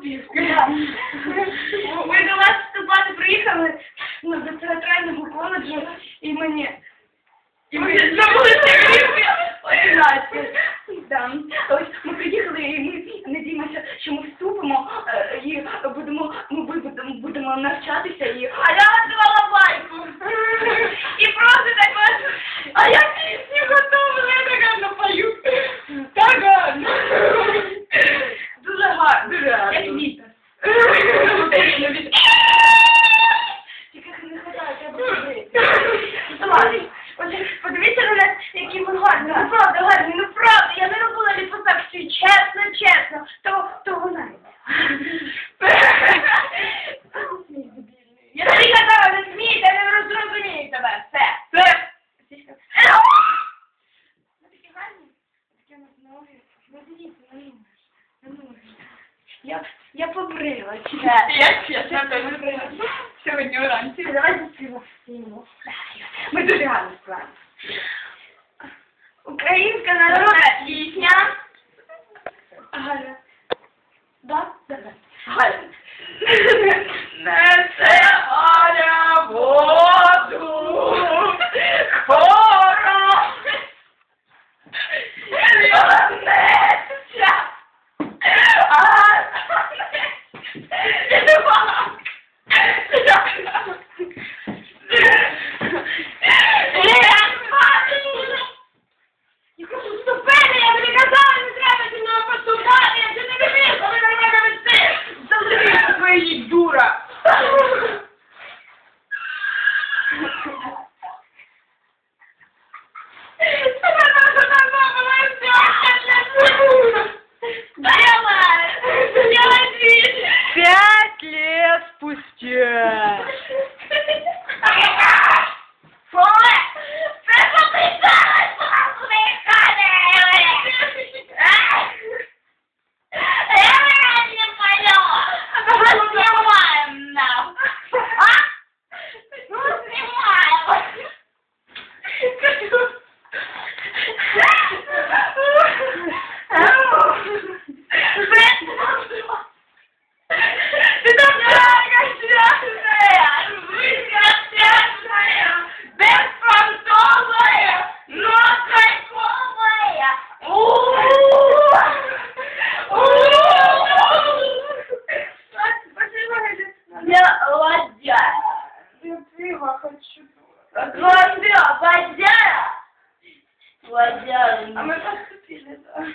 Софіївської. Ми до вас вступати приїхали ну, до театрального коледжу і мені. І ми Одинадцять. Да. Ось ми приїхали і ми надіємося, що ми вступимо е, і будемо, ми будемо, будемо навчатися і. А я готувала байку. І просто так вас. А я пісню готовила, я так гарно пою. Так гарно. Дуже гарно. Дуже гарно. Як вітер. Україна від- Тільки не хватає, треба подивитися. Ладно, Ось подивіться на нас, які ми гарні. Ну правда, гарні, ну правда, я не робила ліпосакцію, чесно, чесно. То, то вона. Я тобі казала, не смійте, не розумію тебе. Все. Це Сіська. Ну такі гарні. Такі у ноги. Ну дивіться, ноги. Я, я побрила. я чесно теж прийшла. Сьогодні вранці. Давайте співаємо. Ми дуже гарно співаємо. Українська народна пісня. Галя. Да? Да, да. Галя. Лет спустя. Я хочу. хочу. Ладья, ладья. Ладья. А мы поступили, да.